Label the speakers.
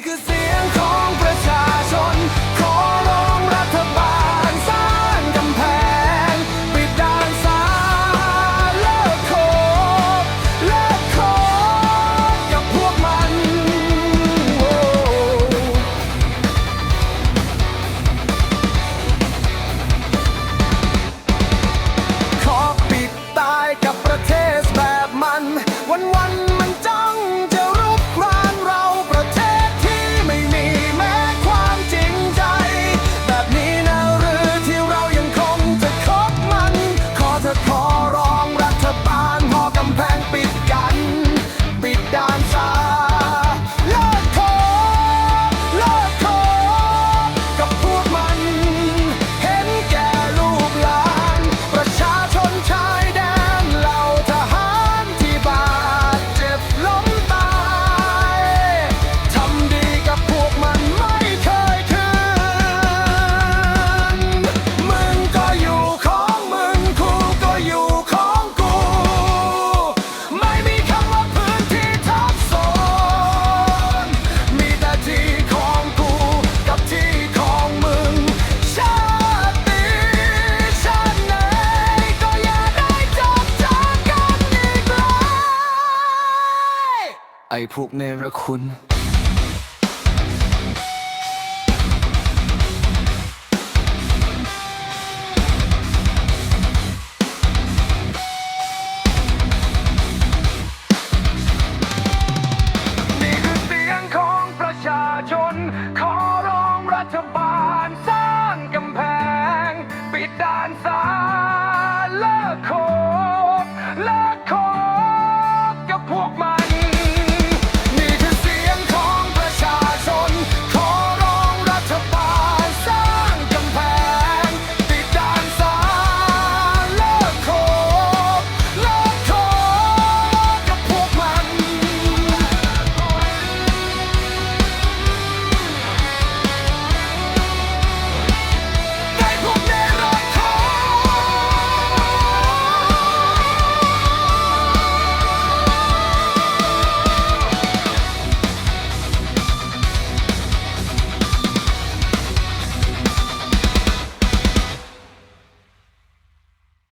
Speaker 1: because ไอ้พวกเนรคุณ